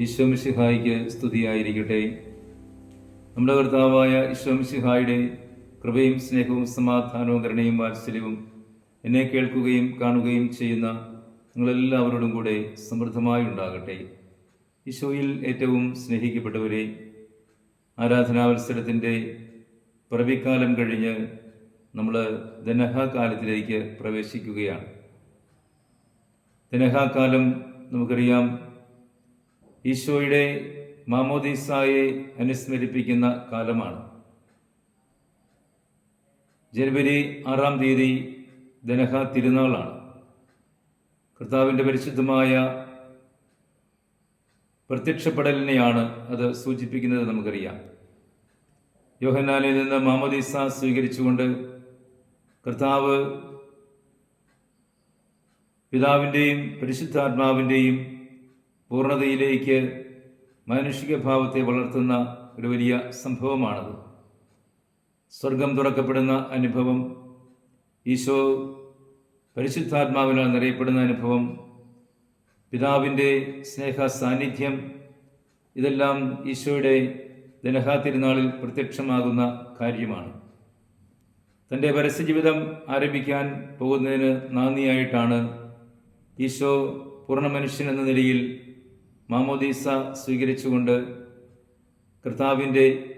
ഈശ്വമിഷിഹായിക്ക് സ്തുതിയായിരിക്കട്ടെ. നമ്മുടെ കർത്താവായ ഈശ്വമിഷിഹായുടെ കൃപയും സ്നേഹവും സമാധാനവും കരുണയും വാത്സല്യവും എന്നെ കേൾക്കുകയും കാണുകയും ചെയ്യുന്ന നിങ്ങളെല്ലാവരോടും കൂടെ സമൃദ്ധമായി ഉണ്ടാകട്ടെ. ഈശോയിൽ ഏറ്റവും സ്നേഹിക്കപ്പെട്ടവരെ ആരാധനാവത്സരത്തിന്റെ പിറവിക്കാലം കഴിഞ്ഞ് നമ്മൾ ദനഹാകാലത്തിലേക്ക് പ്രവേശിക്കുകയാണ്. ദനഹാകാലം നമുക്കറിയാം ഈശോയുടെ മാമോദീസായെ അനുസ്മരിപ്പിക്കുന്ന കാലമാണ്. ജനുവരി ആറാം തീയതി ദനഹ തിരുനാളാണ്. കർത്താവിന്റെ പരിശുദ്ധമായ പ്രത്യക്ഷപ്പെടലിനെയാണ് അത് സൂചിപ്പിക്കുന്നത് നമുക്കറിയാം. യോഹന്നാനിൽ നിന്ന് മാമോദീസ സ്വീകരിച്ചുകൊണ്ട് കർത്താവ് പിതാവിന്റെയും പരിശുദ്ധാത്മാവിന്റെയും പൂർണതയിലേക്ക് മാനുഷിക ഭാവത്തെ വളർത്തുന്ന ഒരു വലിയ സംഭവമാണത്. സ്വർഗം തുറക്കപ്പെടുന്ന അനുഭവം ഈശോ പരിശുദ്ധാത്മാവിനാൽ നിറയപ്പെടുന്ന അനുഭവം പിതാവിന്റെ സ്നേഹ സാന്നിധ്യം ഇതെല്ലാം ഈശോയുടെ ദനഹാ തിരുനാളിൽ പ്രത്യക്ഷമാകുന്ന കാര്യമാണ്. തന്റെ പരസ്യജീവിതം ആരംഭിക്കാൻ പോകുന്നതിന് നാന്ദിയായിട്ടാണ് ഈശോ പൂർണ മനുഷ്യൻ എന്ന നിലയിൽ മാമോദീസ സ്വീകരിച്ചുകൊണ്ട് കർത്താവിന്റെ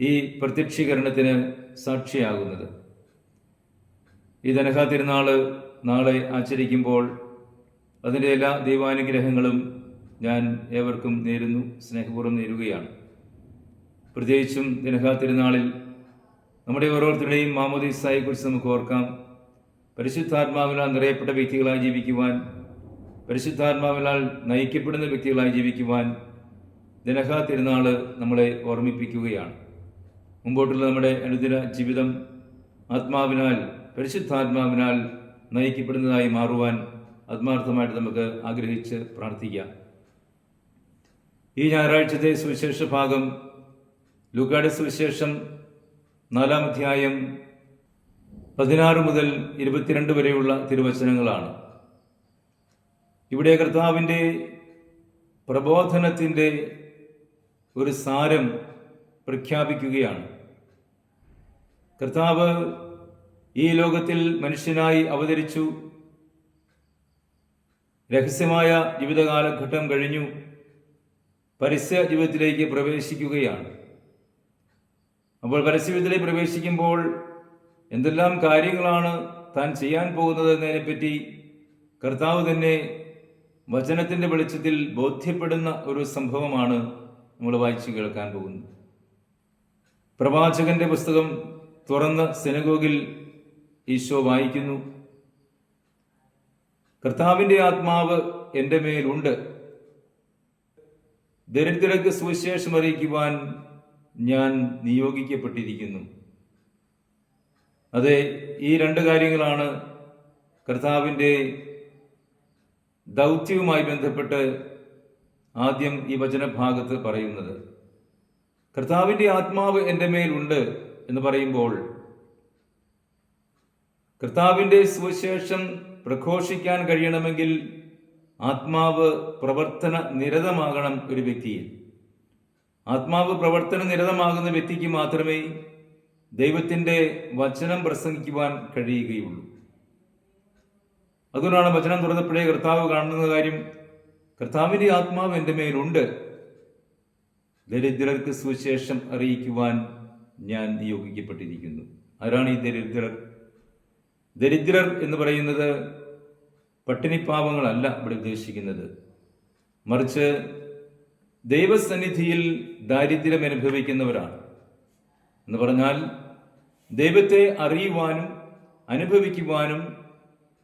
ഈ പ്രത്യക്ഷീകരണത്തിന് സാക്ഷിയാകുന്നത്. ഈ ധനഹാ തിരുനാൾ നാളെ ആചരിക്കുമ്പോൾ അതിന്റെ എല്ലാ ദൈവാനുഗ്രഹങ്ങളും ഞാൻ ഏവർക്കും നേരുന്നു സ്നേഹപൂർവം നേരുകയാണ്. പ്രത്യേകിച്ചും ദിനഹാ തിരുനാളിൽ നമ്മുടെ ഓരോരുത്തരുടെയും മാമോദീസായെക്കുറിച്ച് നമുക്ക് ഓർക്കാം. പരിശുദ്ധാത്മാവിനാൽ നിറയപ്പെട്ട വ്യക്തികളായി ജീവിക്കുവാൻ പരിശുദ്ധാത്മാവിനാൽ നയിക്കപ്പെടുന്ന വ്യക്തികളായി ജീവിക്കുവാൻ ദിനഹാ തിരുനാൾ നമ്മളെ ഓർമ്മിപ്പിക്കുകയാണ്. മുമ്പോട്ടുള്ള നമ്മുടെ അനുദിന ജീവിതം ആത്മാവിനാൽ പരിശുദ്ധാത്മാവിനാൽ നയിക്കപ്പെടുന്നതായി മാറുവാൻ ആത്മാർത്ഥമായിട്ട് നമുക്ക് ആഗ്രഹിച്ച് പ്രാർത്ഥിക്കാം. ഈ ഞായറാഴ്ചത്തെ സുവിശേഷ ഭാഗം ലൂക്കായുടെ സുവിശേഷം നാലാം അധ്യായം പതിനാറ് മുതൽ ഇരുപത്തിരണ്ട് വരെയുള്ള തിരുവചനങ്ങളാണ്. ഇവിടെ കർത്താവിന്റെ പ്രബോധനത്തിന്റെ ഒരു സാരം പ്രഖ്യാപിക്കുകയാണ്. കർത്താവ് ഈ ലോകത്തിൽ മനുഷ്യനായി അവതരിച്ചു. രഹസ്യമായ ജീവിതകാലഘട്ടം കഴിഞ്ഞു. പരസ്യ ജീവിതത്തിലേക്ക് പ്രവേശിക്കുകയാണ്. അപ്പോൾ പരസ്യ ജീവിതത്തിലേക്ക് പ്രവേശിക്കുമ്പോൾ എന്തെല്ലാം കാര്യങ്ങളാണ് താൻ ചെയ്യാൻ പോകുന്നത് എന്നതിനെപ്പറ്റി കർത്താവ് തന്നെ വചനത്തിന്റെ വെളിച്ചത്തിൽ ബോധ്യപ്പെടുന്ന ഒരു സംഭവമാണ് നമ്മൾ വായിച്ചു കേൾക്കാൻ പോകുന്നത്. പ്രവാചകന്റെ പുസ്തകം തുറന്ന് സെനഗോഗിൽ ഈശോ വായിക്കുന്നു. കർത്താവിന്റെ ആത്മാവ് എന്റെ മേലുണ്ട്. ദരിദ്രർക്ക് സുവിശേഷം അറിയിക്കുവാൻ ഞാൻ നിയോഗിക്കപ്പെട്ടിരിക്കുന്നു. അതെ ഈ രണ്ട് കാര്യങ്ങളാണ് കർത്താവിന്റെ ദൗത്യവുമായി ബന്ധപ്പെട്ട് ആദ്യം ഈ വചനഭാഗത്ത് പറയുന്നത് കർത്താവിന്റെ ആത്മാവ് എന്റെ മേലുണ്ട് എന്ന് പറയുമ്പോൾ കർത്താവിന്റെ സുവിശേഷം പ്രഘോഷിക്കാൻ കഴിയണമെങ്കിൽ ആത്മാവ് പ്രവർത്തന നിരതമാകണം ഒരു വ്യക്തിയിൽ. ആത്മാവ് പ്രവർത്തന നിരതമാകുന്ന വ്യക്തിക്ക് മാത്രമേ ദൈവത്തിന്റെ വചനം പ്രസംഗിക്കുവാൻ കഴിയുകയുള്ളൂ. അതുകൊണ്ടാണ് വചനം തുറന്നപ്പോഴേ കർത്താവ് കാണുന്ന കാര്യം. കർത്താവിന്റെ ആത്മാവ് എന്റെ മേലുണ്ട്. ദരിദ്രർക്ക് സുവിശേഷം അറിയിക്കുവാൻ ഞാൻ നിയോഗിക്കപ്പെട്ടിരിക്കുന്നു. ആരാണ് ഈ ദരിദ്രർ? ദരിദ്രർ എന്ന് പറയുന്നത് പട്ടിണിപ്പാവങ്ങളല്ല ഇവിടെ ഉദ്ദേശിക്കുന്നത്. മറിച്ച് ദൈവസന്നിധിയിൽ ദാരിദ്ര്യം അനുഭവിക്കുന്നവരാണ്. എന്ന് പറഞ്ഞാൽ ദൈവത്തെ അറിയുവാനും അനുഭവിക്കുവാനും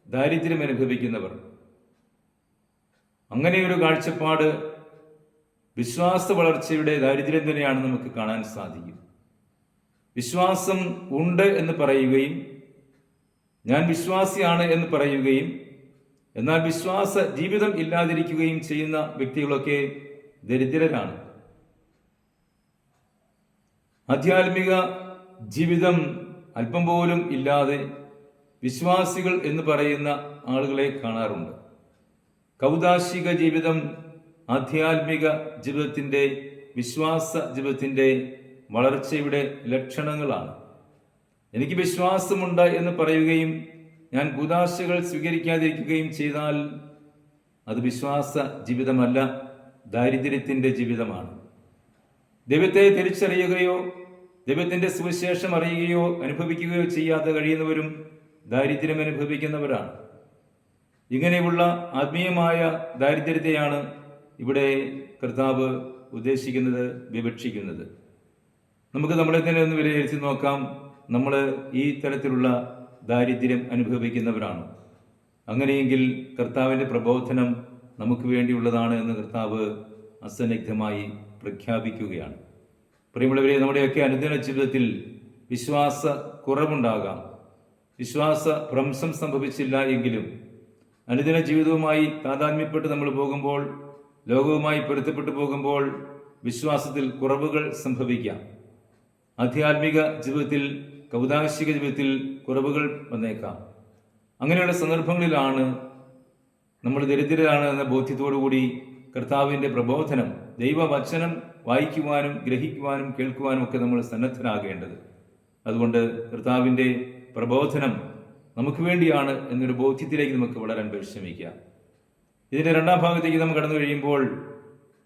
ദാരിദ്ര്യം അനുഭവിക്കുന്നവർ. അങ്ങനെയൊരു കാഴ്ചപ്പാട് വിശ്വാസ വളർച്ചയുടെ ദാരിദ്ര്യം തന്നെയാണ് നമുക്ക് കാണാൻ സാധിക്കും. വിശ്വാസം ഉണ്ട് എന്ന് പറയുകയും ഞാൻ വിശ്വാസിയാണ് എന്ന് പറയുകയും എന്നാൽ വിശ്വാസ ജീവിതം ഇല്ലാതിരിക്കുകയും ചെയ്യുന്ന വ്യക്തികളൊക്കെ ദരിദ്രരാണ്. ആധ്യാത്മിക ജീവിതം അല്പം പോലും ഇല്ലാതെ വിശ്വാസികൾ എന്ന് പറയുന്ന ആളുകളെ കാണാറുണ്ട്. കൗതാശിക ജീവിതം ആധ്യാത്മിക ജീവിതത്തിന്റെ വിശ്വാസ ജീവിതത്തിന്റെ വളർച്ചയുടെ ലക്ഷണങ്ങളാണ്. എനിക്ക് വിശ്വാസമുണ്ട് എന്ന് പറയുകയും ഞാൻ കൂതാശകൾ സ്വീകരിക്കാതിരിക്കുകയും ചെയ്താൽ അത് വിശ്വാസ ജീവിതമല്ല ദാരിദ്ര്യത്തിന്റെ ജീവിതമാണ്. ദൈവത്തെ തിരിച്ചറിയുകയോ ദൈവത്തിന്റെ സുവിശേഷം അറിയുകയോ അനുഭവിക്കുകയോ ചെയ്യാതെ കഴിയുന്നവരും ദാരിദ്ര്യം അനുഭവിക്കുന്നവരാണ്. ഇങ്ങനെയുള്ള ആത്മീയമായ ദാരിദ്ര്യത്തെയാണ് ഇവിടെ കർത്താവ് ഉദ്ദേശിക്കുന്നത് വിവക്ഷിക്കുന്നത്. നമുക്ക് നമ്മളെ തന്നെ ഒന്ന് വിലയിരുത്തി നോക്കാം. നമ്മൾ ഈ തരത്തിലുള്ള ദാരിദ്ര്യം അനുഭവിക്കുന്നവരാണ്. അങ്ങനെയെങ്കിൽ കർത്താവിന്റെ പ്രബോധനം നമുക്ക് വേണ്ടിയുള്ളതാണ് എന്ന് കർത്താവ് അസന്നിഗ്ധമായി പ്രഖ്യാപിക്കുകയാണ്. പ്രിയമുള്ളവരെ നമ്മുടെയൊക്കെ അനുദിന ജീവിതത്തിൽ വിശ്വാസ കുറവുണ്ടാകാം വിശ്വാസ ഭ്രംശം സംഭവിച്ചില്ല എങ്കിലും അനുദിന ജീവിതവുമായി താതാത്മ്യപ്പെട്ട് നമ്മൾ പോകുമ്പോൾ ലോകവുമായി പൊരുത്തപ്പെട്ടു പോകുമ്പോൾ വിശ്വാസത്തിൽ കുറവുകൾ സംഭവിക്കാം. ആധ്യാത്മിക ജീവിതത്തിൽ കൗതാശിക ജീവിതത്തിൽ കുറവുകൾ വന്നേക്കാം. അങ്ങനെയുള്ള സന്ദർഭങ്ങളിലാണ് നമ്മൾ ദരിദ്രരാണ് എന്ന ബോധ്യത്തോടുകൂടി കർത്താവിന്റെ പ്രബോധനം ദൈവവചനം വായിക്കുവാനും ഗ്രഹിക്കുവാനും കേൾക്കുവാനും ഒക്കെ നമ്മൾ സന്നദ്ധരാകേണ്ടത്. അതുകൊണ്ട് കർത്താവിന്റെ പ്രബോധനം നമുക്ക് വേണ്ടിയാണ് എന്നൊരു ബോധ്യത്തിലേക്ക് നമുക്ക് വളരാൻ പരിശ്രമിക്കാം ഇതിന്റെ രണ്ടാം ഭാഗത്തേക്ക് നമ്മൾ കടന്നു കഴിയുമ്പോൾ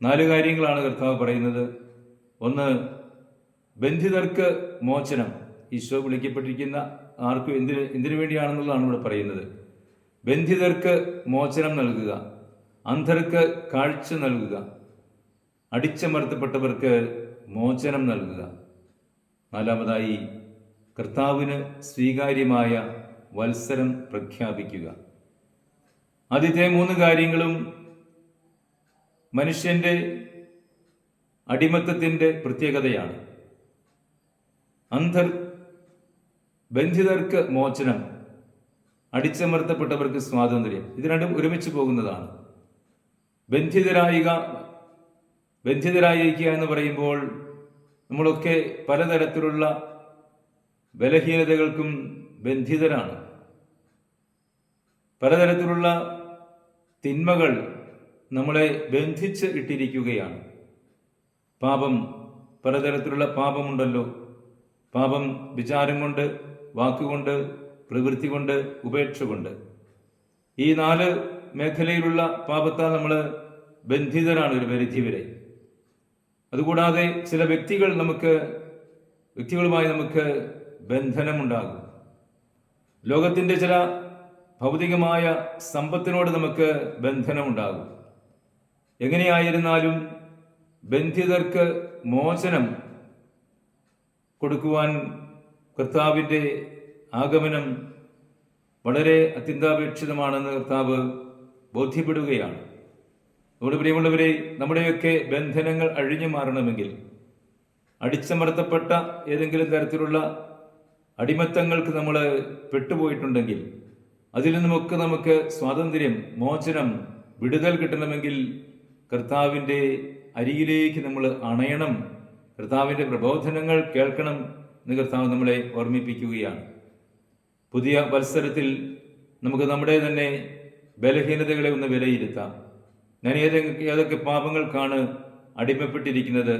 നാല് കാര്യങ്ങളാണ് കർത്താവ് പറയുന്നത്. ഒന്ന് ബന്ധിതർക്ക് മോചനം. ഈശോ വിളിക്കപ്പെട്ടിരിക്കുന്ന ആർക്കും എന്തിന് എന്തിനു വേണ്ടിയാണെന്നുള്ളതാണ് ഇവിടെ പറയുന്നത്. ബന്ധിതർക്ക് മോചനം നൽകുക. അന്ധർക്ക് കാഴ്ച നൽകുക. അടിച്ചമർത്തപ്പെട്ടവർക്ക് മോചനം നൽകുക. നാലാമതായി കർത്താവിന് സ്വീകാര്യമായ വത്സരം പ്രഖ്യാപിക്കുക. ആദ്യത്തെ മൂന്ന് കാര്യങ്ങളും മനുഷ്യന്റെ അടിമത്തത്തിന്റെ പ്രത്യേകതയാണ്. അന്ധർ ബന്ധിതർക്ക് മോചനം അടിച്ചമർത്തപ്പെട്ടവർക്ക് സ്വാതന്ത്ര്യം ഇത് രണ്ടും ഒരുമിച്ച് പോകുന്നതാണ്. ബന്ധിതരായിക ബന്ധിതരായിരിക്കുക എന്ന് പറയുമ്പോൾ നമ്മളൊക്കെ പലതരത്തിലുള്ള ബലഹീനതകൾക്കും ബന്ധിതരാണ്. പലതരത്തിലുള്ള തിന്മകൾ നമ്മളെ ബന്ധിച്ച് ഇട്ടിരിക്കുകയാണ്. പാപം പലതരത്തിലുള്ള പാപമുണ്ടല്ലോ. പാപം വിചാരം കൊണ്ട് വാക്കുകൊണ്ട് പ്രവൃത്തി കൊണ്ട് ഉപേക്ഷ കൊണ്ട്. ഈ നാല് മേഖലയിലുള്ള പാപത്താൽ നമ്മൾ ബന്ധിതരാണ് ഒരു പരിധി വരെ അതുകൂടാതെ ചില വ്യക്തികൾ നമുക്ക് വ്യക്തികളുമായി നമുക്ക് ബന്ധനമുണ്ടാകും. ലോകത്തിന്റെ ചില ഭൗതികമായ സമ്പത്തിനോട് നമുക്ക് ബന്ധനമുണ്ടാകും. എങ്ങനെയായിരുന്നാലും ബന്ധിതർക്ക് മോചനം കൊടുക്കുവാൻ കർത്താവിന്റെ ആഗമനം വളരെ അത്യന്താപേക്ഷിതമാണെന്ന് കർത്താവ് ബോധ്യപ്പെടുകയാണ്. നമ്മുടെ പ്രിയമുള്ളവരെ നമ്മുടെയൊക്കെ ബന്ധനങ്ങൾ അഴിഞ്ഞു മാറണമെങ്കിൽ അടിച്ചമർത്തപ്പെട്ട ഏതെങ്കിലും തരത്തിലുള്ള അടിമത്തങ്ങൾക്ക് നമ്മൾ പെട്ടുപോയിട്ടുണ്ടെങ്കിൽ അതിൽ നിന്നുമൊക്കെ നമുക്ക് സ്വാതന്ത്ര്യം മോചനം വിടുതൽ കിട്ടണമെങ്കിൽ കർത്താവിന്റെ അരിയിലേക്ക് നമ്മൾ അണയണം. കർത്താവിന്റെ പ്രബോധനങ്ങൾ കേൾക്കണം എന്ന് കർത്താവ് നമ്മളെ ഓർമ്മിപ്പിക്കുകയാണ്. പുതിയ മത്സരത്തിൽ നമുക്ക് നമ്മുടെ തന്നെ ബലഹീനതകളെ ഒന്ന് വിലയിരുത്താം. ഞാൻ ഏതെങ്കിലും ഏതൊക്കെ പാപങ്ങൾക്കാണ് അടിമപ്പെട്ടിരിക്കുന്നത്?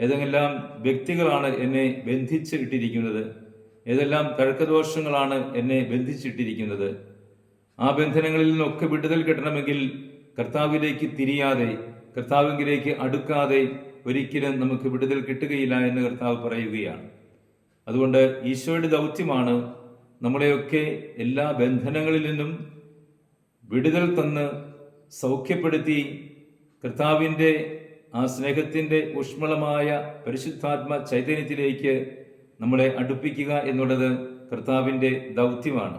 ഏതെല്ലാം വ്യക്തികളാണ് എന്നെ ബന്ധിച്ച് ഇട്ടിരിക്കുന്നത്? ഏതെല്ലാം തഴക്കദോഷങ്ങളാണ് എന്നെ ബന്ധിച്ചിട്ടിരിക്കുന്നത്? ആ ബന്ധനങ്ങളിൽ നിന്നൊക്കെ വിടുതൽ കിട്ടണമെങ്കിൽ കർത്താവിലേക്ക് തിരിയാതെ കർത്താവിലേക്ക് അടുക്കാതെ ഒരിക്കലും നമുക്ക് വിടുതൽ കിട്ടുകയില്ല എന്ന് കർത്താവ് പറയുകയാണ്. അതുകൊണ്ട് ഈശോയുടെ ദൗത്യമാണ് നമ്മളെയൊക്കെ എല്ലാ ബന്ധനങ്ങളിൽ നിന്നും വിടുതൽ തന്ന് സൗഖ്യപ്പെടുത്തി കർത്താവിന്റെ ആ സ്നേഹത്തിന്റെ ഊഷ്മളമായ പരിശുദ്ധാത്മ ചൈതന്യത്തിലേക്ക് നമ്മളെ അടുപ്പിക്കുക എന്നുള്ളത് കർത്താവിന്റെ ദൗത്യമാണ്.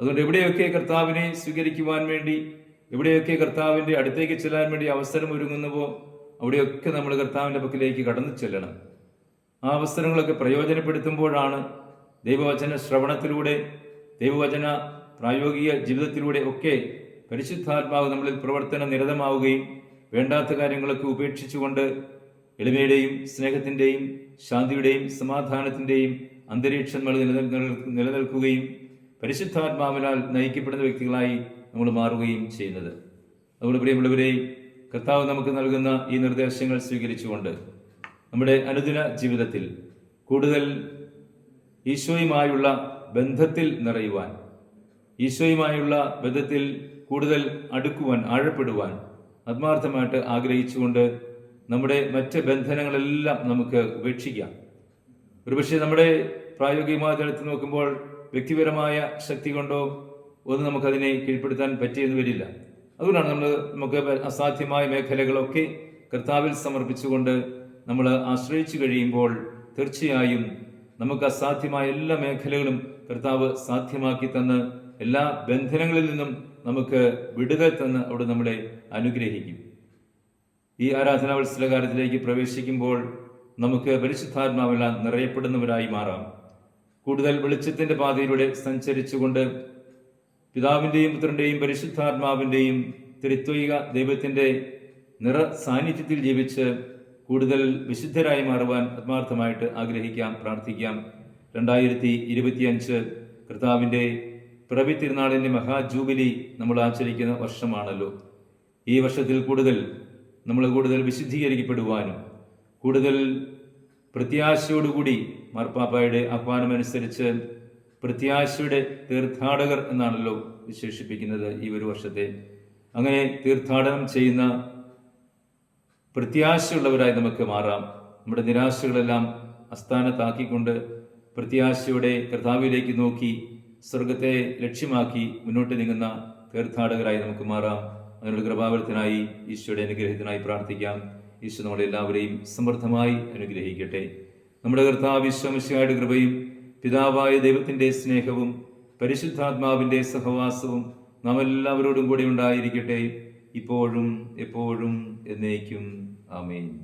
അതുകൊണ്ട് എവിടെയൊക്കെ കർത്താവിനെ സ്വീകരിക്കുവാൻ വേണ്ടി എവിടെയൊക്കെ കർത്താവിന്റെ അടുത്തേക്ക് ചെല്ലാൻ വേണ്ടി അവസരം ഒരുങ്ങുന്നുവോ അവിടെയൊക്കെ നമ്മൾ കർത്താവിന്റെ പക്കലേക്ക് കടന്നു ചെല്ലണം. ആ അവസരങ്ങളൊക്കെ പ്രയോജനപ്പെടുത്തുമ്പോഴാണ് ദൈവവചന ശ്രവണത്തിലൂടെ ദൈവവചന പ്രായോഗിക ജീവിതത്തിലൂടെ ഒക്കെ പരിശുദ്ധാത്മാവ് നമ്മളിൽ പ്രവർത്തന നിരതമാവുകയും വേണ്ടാത്ത കാര്യങ്ങളൊക്കെ ഉപേക്ഷിച്ചുകൊണ്ട് എളിമയുടെയും സ്നേഹത്തിന്റെയും ശാന്തിയുടെയും സമാധാനത്തിന്റെയും അന്തരീക്ഷം നിലനിൽക്കുകയും പരിശുദ്ധാത്മാവിനാൽ നയിക്കപ്പെടുന്ന വ്യക്തികളായി നമ്മൾ മാറുകയും ചെയ്യുന്നത്. അതുകൊണ്ട് പ്രിയമുള്ളവരെ കർത്താവ് നമുക്ക് നൽകുന്ന ഈ നിർദ്ദേശങ്ങൾ സ്വീകരിച്ചുകൊണ്ട് നമ്മുടെ അനുദിന ജീവിതത്തിൽ കൂടുതൽ ഈശോയുമായുള്ള ബന്ധത്തിൽ നിറയുവാൻ ഈശോയുമായുള്ള ബന്ധത്തിൽ കൂടുതൽ അടുക്കുവാൻ ആഴപ്പെടുവാൻ ആത്മാർത്ഥമായിട്ട് ആഗ്രഹിച്ചുകൊണ്ട് നമ്മുടെ മറ്റ് ബന്ധനങ്ങളെല്ലാം നമുക്ക് ഉപേക്ഷിക്കാം. ഒരുപക്ഷെ നമ്മുടെ പ്രായോഗികമായ തലത്തിൽ നോക്കുമ്പോൾ വ്യക്തിപരമായ ശക്തി കൊണ്ടോ ഒന്നും നമുക്കതിനെ കീഴ്പ്പെടുത്താൻ പറ്റിയെന്ന് വരില്ല. അതുകൊണ്ടാണ് നമ്മൾ നമുക്ക് അസാധ്യമായ മേഖലകളൊക്കെ കർത്താവിൽ സമർപ്പിച്ചുകൊണ്ട് നമ്മൾ ആശ്രയിച്ചു കഴിയുമ്പോൾ തീർച്ചയായും നമുക്ക് അസാധ്യമായ എല്ലാ മേഖലകളും കർത്താവ് സാധ്യമാക്കി തന്ന് എല്ലാ ബന്ധനങ്ങളിൽ നിന്നും നമുക്ക് വിടുതൽ തന്ന് അവിടെ നമ്മളെ അനുഗ്രഹിക്കും. ഈ ആരാധനാ വത്സലകാലത്തിലേക്ക് പ്രവേശിക്കുമ്പോൾ നമുക്ക് പരിശുദ്ധാത്മാവെല്ലാം നിറയപ്പെടുന്നവരായി മാറാം. കൂടുതൽ വെളിച്ചത്തിന്റെ പാതയിലൂടെ സഞ്ചരിച്ചുകൊണ്ട് പിതാവിന്റെയും പുത്രന്റെയും പരിശുദ്ധാത്മാവിന്റെയും തിരുത്വിക ദൈവത്തിന്റെ നിറ സാന്നിധ്യത്തിൽ ജീവിച്ച് കൂടുതൽ വിശുദ്ധരായി മാറുവാൻ ആത്മാർത്ഥമായിട്ട് ആഗ്രഹിക്കാം പ്രാർത്ഥിക്കാം. രണ്ടായിരത്തി ഇരുപത്തിയഞ്ച് കർത്താവിന്റെ പിറവി തിരുനാളിന്റെ മഹാജൂബിലി നമ്മൾ ആചരിക്കുന്ന വർഷമാണല്ലോ. ഈ വർഷത്തിൽ കൂടുതൽ നമ്മൾ കൂടുതൽ വിശുദ്ധീകരിക്കപ്പെടുവാനും കൂടുതൽ പ്രത്യാശയോടുകൂടി മാർപ്പാപ്പായുടെ ആഹ്വാനമനുസരിച്ച് പ്രത്യാശയുടെ തീർത്ഥാടകർ എന്നാണല്ലോ വിശേഷിപ്പിക്കുന്നത് ഈ ഒരു വർഷത്തെ. അങ്ങനെ തീർത്ഥാടനം ചെയ്യുന്ന പ്രത്യാശയുള്ളവരായി നമുക്ക് മാറാം. നമ്മുടെ നിരാശകളെല്ലാം അസ്ഥാനത്താക്കിക്കൊണ്ട് പ്രത്യാശയുടെ കർത്താവിലേക്ക് നോക്കി സ്വർഗത്തെ ലക്ഷ്യമാക്കി മുന്നോട്ട് നീങ്ങുന്ന തീർത്ഥാടകരായി നമുക്ക് മാറാം. അതിനുള്ള കൃപാവരത്തിനായി ഈശോയുടെ അനുഗ്രഹത്തിനായി പ്രാർത്ഥിക്കാം. ഈശോ നമ്മളെല്ലാവരെയും സമൃദ്ധമായി അനുഗ്രഹിക്കട്ടെ. നമ്മുടെ കർത്താവ് കൃപയും പിതാവായ ദൈവത്തിന്റെ സ്നേഹവും പരിശുദ്ധാത്മാവിന്റെ സഹവാസവും നാം എല്ലാവരോടും കൂടി ഉണ്ടായിരിക്കട്ടെ. ഇപ്പോഴും എപ്പോഴും എന്നേക്കും. ആമേൻ.